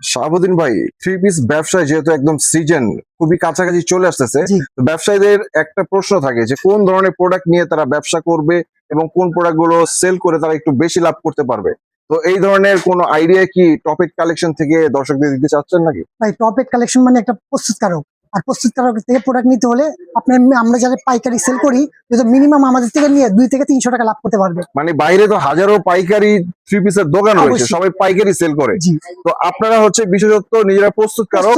শাহাবুদ্দিন ভাই three piece ব্যবসায় যেহেতু একদম সিজন খুবই কাছাকাছি চলে আসতেছে ব্যবসায়ীদের একটা প্রশ্ন থাকে যে কোন ধরনের প্রোডাক্ট নিয়ে তারা ব্যবসা করবে এবং কোন প্রোডাক্টগুলো সেল করে তারা একটু বেশি লাভ করতে পারবে? তো এই ধরনের কোন আইডিয়া কি টপিক কালেকশন থেকে দর্শকদের দিতে চাচ্ছেন নাকি? ভাই টপিক কালেকশন মানে একটা প্রস্তুতকারক আর প্রস্তুতকারক থেকে প্রোডাক্ট নিতে হলে আপনার আমরা যারা পাইকারি সেল করি মিনিমাম আমাদের থেকে নিয়ে দুই থেকে তিনশো টাকা লাভ করতে পারবে। মানে বাইরে তো হাজারো পাইকারি থ্রি পিসের দোকান রয়েছে সবাই পাইকারি সেল করে। তো আপনারা হচ্ছে নিজেরা প্রস্তুতকারক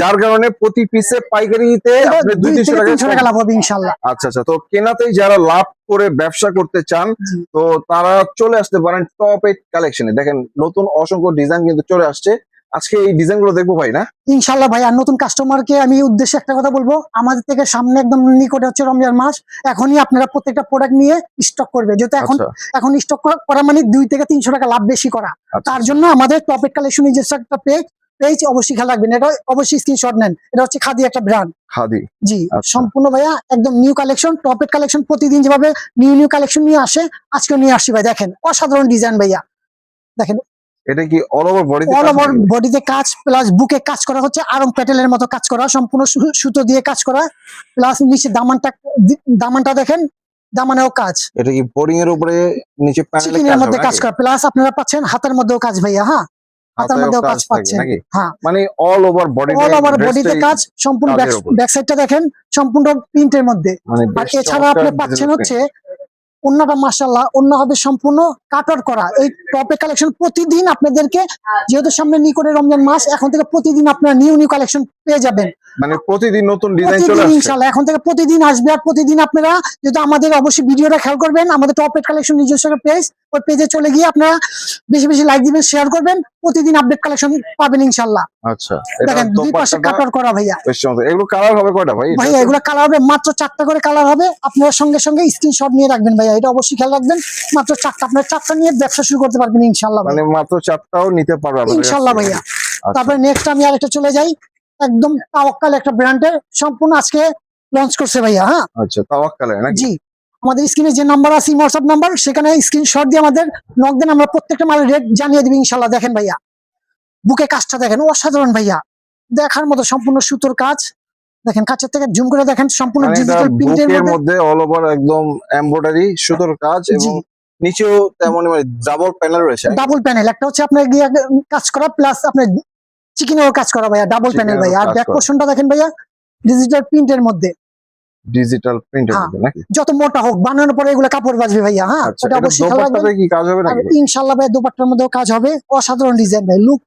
যার কারণে প্রতি পিসে পাইকারিতে দুই তিনশো টাকা লাভ হবে ইনশাল্লাহ। আচ্ছা আচ্ছা তো কেনাতেই যারা লাভ করে ব্যবসা করতে চান তো তারা চলে আসতে পারেন টপ এইট কালেকশনে দেখেন নতুন অসংখ্য ডিজাইন কিন্তু চলে আসছে। আজকে এই ডিজাইনগুলো দেখব ভাই না? ইনশাল্লাহ ভাই আর নতুন কাস্টমারকে আমি উদ্দেশ্যে একটা কথা বলব। আমাদের থেকে সামনে একদম নিকটে হচ্ছে রমজান মাস। এখনই আপনারা প্রত্যেকটা প্রোডাক্ট নিয়ে স্টক করবে। যেহেতু এখন আচ্ছা। এখন স্টক করা মানে দুই থেকে তিনশো টাকা লাভ বেশি করা। আচ্ছা। তার জন্য আমাদের টপের কালেকশন নিজস্ব একটা পেজ পেজ অবশ্যই খেয়াল রাখবেন। এটা অবশ্যই স্ক্রিনশট নেন। এটা হচ্ছে খাদি একটা ব্র্যান্ড খাদি। জি আচ্ছা। সম্পূর্ণ ভাইয়া একদম নিউ কালেকশন টপেট কালেকশন প্রতিদিন যেভাবে নিউ নিউ কালেকশন নিয়ে আসে আজকেও নিয়ে আসছি ভাই। দেখেন অসাধারণ ডিজাইন ভাইয়া। দেখেন এটা কি all over body all over বডিতে কাজ প্লাস বুকে কাজ করা হচ্ছে আরং প্যাটেলের মতো কাজ করা সম্পূর্ণ সুতো দিয়ে কাজ করা প্লাস নিচে দামানটা দামানটা দেখেন দামানেও কাজ। এটা কি বোর্ডিং এর উপরে নিচে প্যানেলে চিকিনের মধ্যে কাজ করা প্লাস আপনারা পাচ্ছেন হাতের মধ্যেও কাজ ভাইয়া হ্যাঁ? হাতের মধ্যেও কাজ পাচ্ছেন হ্যাঁ। মানে all over body all over বডিতে কাজ সম্পূর্ণ। ব্যাক সাইডটা দেখেন সম্পূর্ণ প্রিন্টের মধ্যে। মানে আর এছাড়া আপনি পাচ্ছেন হচ্ছে অন্যটা মাসাল্লাহ অন্য হবে সম্পূর্ণ কাটর করা। এই টপে কালেকশন প্রতিদিন আপনাদেরকে যেহেতু সামনে নিকটে রমজান মাস এখন থেকে প্রতিদিন আপনারা নিউ নিউ কালেকশন পেয়ে যাবেন। মানে প্রতিদিন নতুন ডিজাইন চলে আসছে। ইনশাআল্লাহ এখন থেকে প্রতিদিন আসবে আর প্রতিদিন আপনারা যেহেতু আমাদের অবশ্যই ভিডিওটা খেয়াল করবেন আমাদের টপেট কালেকশন নিজস্ব পেজ ওই পেজে চলে গিয়ে আপনারা বেশি বেশি লাইক দিবেন শেয়ার করবেন। প্রতিদিন আপডেট কালেকশন পাবেন ইনশাল্লাহ আচ্ছা দেখেন দুই পাশে কাটর করা ভাইয়া। এগুলো কালার হবে কয়টা ভাই? ভাইয়া এগুলো কালার হবে মাত্র চারটা করে কালার হবে। আপনারা সঙ্গে সঙ্গে স্ক্রিনশট নিয়ে রাখবেন ভাইয়া এটা অবশ্যই খেয়াল রাখবেন। মাত্র চারটা আপনার চারটা নিয়ে ব্যবসা শুরু করতে পারবেন ইনশাল্লাহ মানে মাত্র চারটাও নিতে পারবে আপনাদের কাছ ইনশাল্লাহ ভাইয়া। আচ্ছা। তারপরে নেক্সট আমি আরেকটা চলে যাই। একদম তাওয়াক্কাল একটা ব্র্যান্ডের সম্পূর্ণ আজকে লঞ্চ করছে ভাইয়া হ্যাঁ? আচ্ছা তাওয়াক্কালের নাকি? জি। আমাদের স্ক্রিনে যে নাম্বার আছে হোয়াটসঅ্যাপ নাম্বার সেখানে স্ক্রিনশট দিয়ে আমাদের নক দেন আমরা প্রত্যেকটা মালের রেট জানিয়ে দিবি ইনশাল্লাহ দেখেন ভাইয়া বুকে কাজটা দেখেন অসাধারণ ভাইয়া। দেখার মতো সম্পূর্ণ সুতোর কাজ। দেখেন কাছের থেকে জুম করে দেখেন সম্পূর্ণ মানে ডিজিটাল প্রিন্টের বুকের মধ্যে অল ওভার একদম এমব্রয়ডারি সুতোর কাজ এবং নিচেও তেমনই মানে ডাবল প্যানেল রয়েছে। ডাবল প্যানেল একটা হচ্ছে আপনার গিয়ে কাজ করা প্লাস আপনার চিকেনেও কাজ করা ভাইয়া ডাবল প্যানেল ভাইয়া। আর ব্যাক। পোর্শনটা দেখেন ভাইয়া ডিজিটাল প্রিন্টের মধ্যে। ডিজিটাল প্রিন্টের হ্যাঁ। মধ্যে নাকি? যত মোটা হোক বানানোর পরে এগুলো কাপড় বাজবে ভাইয়া হ্যাঁ? আচ্ছা এটা অবশ্যই খেয়াল রাখবেন কি কাজ হবে নাকি? ইনশাআল্লাহ ভাই দোপাট্টার মধ্যেও কাজ হবে। অসাধারণ ডিজাইন ভাই লুক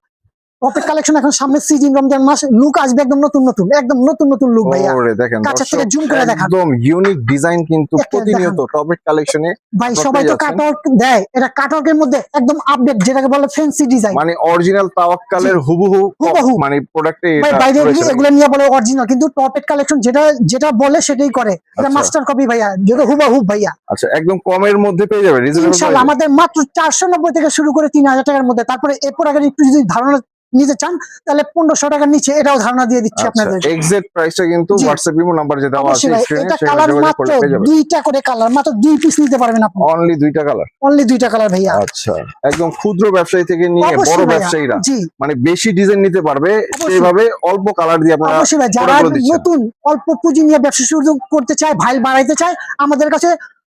পকেট কালেকশন এখন সামনে সিজন রমজান মাস লুক আসবে একদম নতুন নতুন একদম নতুন নতুন লুক ভাইয়া। ওরে দেখেন কাছের থেকে zoom করে দেখান। একদম ইউনিক ডিজাইন কিন্তু প্রতিনিয়ত টপিক কালেকশনে ভাই সবাই তো কাটওয়ার্ক দেয় এটা কাটওয়ার্কের মধ্যে একদম আপডেট যেটাকে বলে ফ্যান্সি ডিজাইন মানে অরিজিনাল তাওয়াক্কালের হুবহু হুবহু। মানে প্রোডাক্টে এটা বাইরে এগুলো নিয়ে বলে অরিজিনাল কিন্তু টপেট কালেকশন যেটা যেটা বলে সেটাই করে। এটা আচ্ছা। মাস্টার কপি ভাইয়া। যেটা হুবাহুব ভাইয়া। আচ্ছা একদম কমের মধ্যে পেয়ে যাবে রিজনেবল আমাদের মাত্র চারশো নব্বই থেকে শুরু করে তিন হাজার টাকার মধ্যে। তারপরে এরপর আগে একটু যদি ধারণা নিতে চান তাহলে পনেরোশো টাকার নিচে এটাও ধারণা দিয়ে দিচ্ছি আপনাদের। এক্সাক্ট প্রাইসটা কিন্তু হোয়াটসঅ্যাপ ইমো নাম্বার আছে এটা কালার মাত্র দুইটা করে কালার মাত্র দুই পিস নিতে পারবেন আপনি। অনলি দুইটা কালার অনলি দুইটা কালার ভাইয়া। আচ্ছা একদম ক্ষুদ্র ব্যবসায়ী থেকে নিয়ে বড় ব্যবসায়ীরা মানে বেশি ডিজাইন নিতে পারবে। সেইভাবে অল্প কালার দিয়ে আপনারা অবশ্যই যারা। নতুন অল্প পুঁজি নিয়ে ব্যবসা শুরু করতে চায় ভাইল বাড়াইতে চায় আমাদের কাছে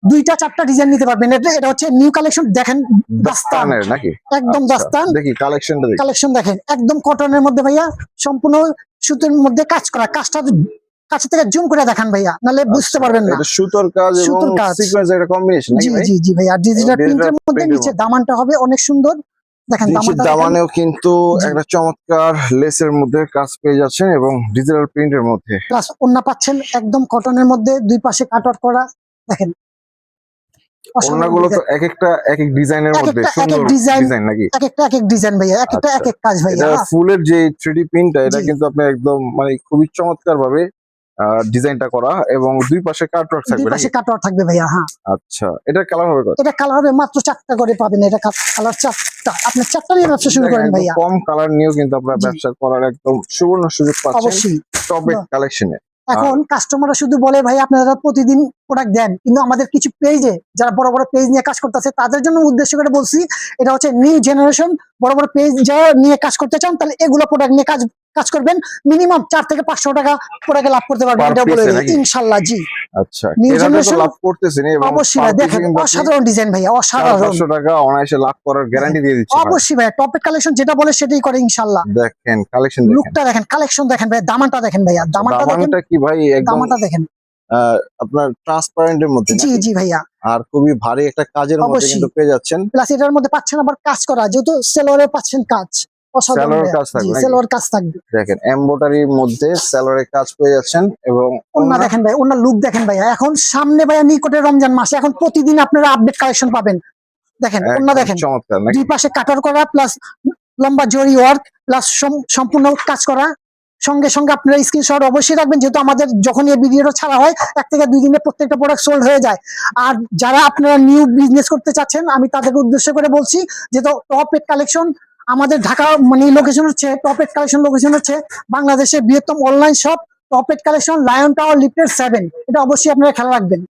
দুইটা চারটা ডিজাইন নিতে পারবেন। এটা হচ্ছে নিউ কালেকশন দেখেন দাস্তান। দাস্তানের নাকি? একদম আচ্ছা, দাস্তান। দেখি কালেকশনটা দেখি। কালেকশন দেখেন একদম কটনের মধ্যে ভাইয়া সম্পূর্ণ সুতোর মধ্যে কাজ করা কাজটা কাছে থেকে জুম করে দেখান ভাইয়া নাহলে বুঝতে পারবেন না। এটা সুতোর কাজ এবং। সিকোয়েন্স একটা কম্বিনেশন নাকি জি ভাই? জি জি ভাইয়া ডিজিটাল digital প্রিন্টের মধ্যে নিচে দামানটা হবে অনেক সুন্দর। দেখেন দামানটা দামানেও কিন্তু একটা চমৎকার লেসের মধ্যে কাজ পেয়ে যাচ্ছেন এবং ডিজিটাল প্রিন্টের মধ্যে। প্লাস ওন্না পাচ্ছেন একদম কটনের মধ্যে দুই পাশে কাটওয়ার্ক করা। দেখেন ওড়নাগুলো তো এক একটা এক এক ডিজাইনের মধ্যে এক এক সুন্দর ডিজাইন নাকি? এক একটা এক এক ডিজাইন ভাইয়া এক একটা আচ্ছা। এক এক কাজ ভাইয়া ফুলের যে থ্রিডি প্রিন্টটা এটা কিন্তু আপনি একদম মানে খুবই চমৎকার ভাবে ডিজাইনটা করা এবং দুই পাশে কাটওয়ার্ক দুই থাকবে পাশে নাকি? কাটওয়ার্ক থাকবে ভাইয়া হ্যাঁ। আচ্ছা এটা কালার হবে কত? এটা কালার হবে মাত্র চারটা করে পাবেন এটা কালার চারটা। আপনি চারটা নিয়ে ব্যবসা শুরু করেন ভাইয়া। কম কালার নিয়েও কিন্তু আপনার ব্যবসা করার একদম সুবর্ণ সুযোগ পাচ্ছেন অবশ্যই। টপ কালেকশনে এখন কাস্টমাররা শুধু বলে ভাই আপনারা প্রতিদিন প্রোডাক্ট দেন। কিন্তু আমাদের কিছু পেজে যারা বড় বড় পেজ নিয়ে কাজ করতেছে তাদের জন্য উদ্দেশ্য করে বলছি এটা হচ্ছে নিউ জেনারেশন বড় বড় পেজ যারা নিয়ে কাজ করতে চান তাহলে এগুলো প্রোডাক্ট নিয়ে কাজ কাজ করবেন। মিনিমাম চার থেকে পাঁচশো টাকা প্রোডাক্টে লাভ করতে পারবেন। এটা বলে। ইনশাল্লাহ জি। আচ্ছা New এটাতে লাভ করতেছেন অবশ্যই দেখেন অসাধারণ ডিজাইন ভাইয়া অসাধারণ পাঁচশো টাকা অনায়াসে লাভ করার গ্যারান্টি দিয়ে দিচ্ছে ভাই। অবশ্যই ভাইয়া টপের কালেকশন যেটা বলে সেটাই করে ইনশাল্লাহ। দেখেন কালেকশন দেখেন। লুকটা দেখেন কালেকশন দেখেন দামানটা দেখেন ভাইয়া দামানটা দেখেন কি ভাই একদম দামানটা দেখেন। আপনার ট্রান্সপারেন্টের মধ্যে জি জি ভাইয়া। আর খুবই ভারী একটা কাজের মধ্যে। কিন্তু পেয়ে যাচ্ছেন। প্লাস এটার মধ্যে পাচ্ছেন আবার কাজ করা যেহেতু সেলোয়ারে পাচ্ছেন কাজ। কাজ থাকবে জি, সেলোয়ার কাজ থাকবে। দেখেন এমব্রয়ডারির মধ্যে কাজ পেয়ে যাচ্ছেন এবং ওনা দেখেন ভাই ওনার লুক দেখেন এখন সামনে ভাইয়া নিকটে রমজান মাসে এখন প্রতিদিন আপনারা আপডেট কালেকশন পাবেন। দেখেন ওনা দেখেন চমৎকার নাকি? দুই পাশে কাটার করা প্লাস লম্বা জরি ওয়ার্ক প্লাস সম্পূর্ণ কাজ করা সঙ্গে সঙ্গে আপনারা স্ক্রিনশট অবশ্যই রাখবেন, যেহেতু আমাদের যখন এই ভিডিওটা ছাড়া হয়, এক থেকে দুই দিনে প্রত্যেকটা প্রোডাক্ট সোল্ড হয়ে যায়। আর যারা আপনারা নিউ বিজনেস করতে চাচ্ছেন, আমি তাদেরকে উদ্দেশ্য করে বলছি যেহেতু টপ এর কালেকশন আমাদের ঢাকা মানে লোকেশন হচ্ছে টপ এর কালেকশন লোকেশন হচ্ছে বাংলাদেশের বৃহত্তম online shop top add collection Lion Tower lifted seven এটা অবশ্যই আপনারা খেয়াল রাখবেন।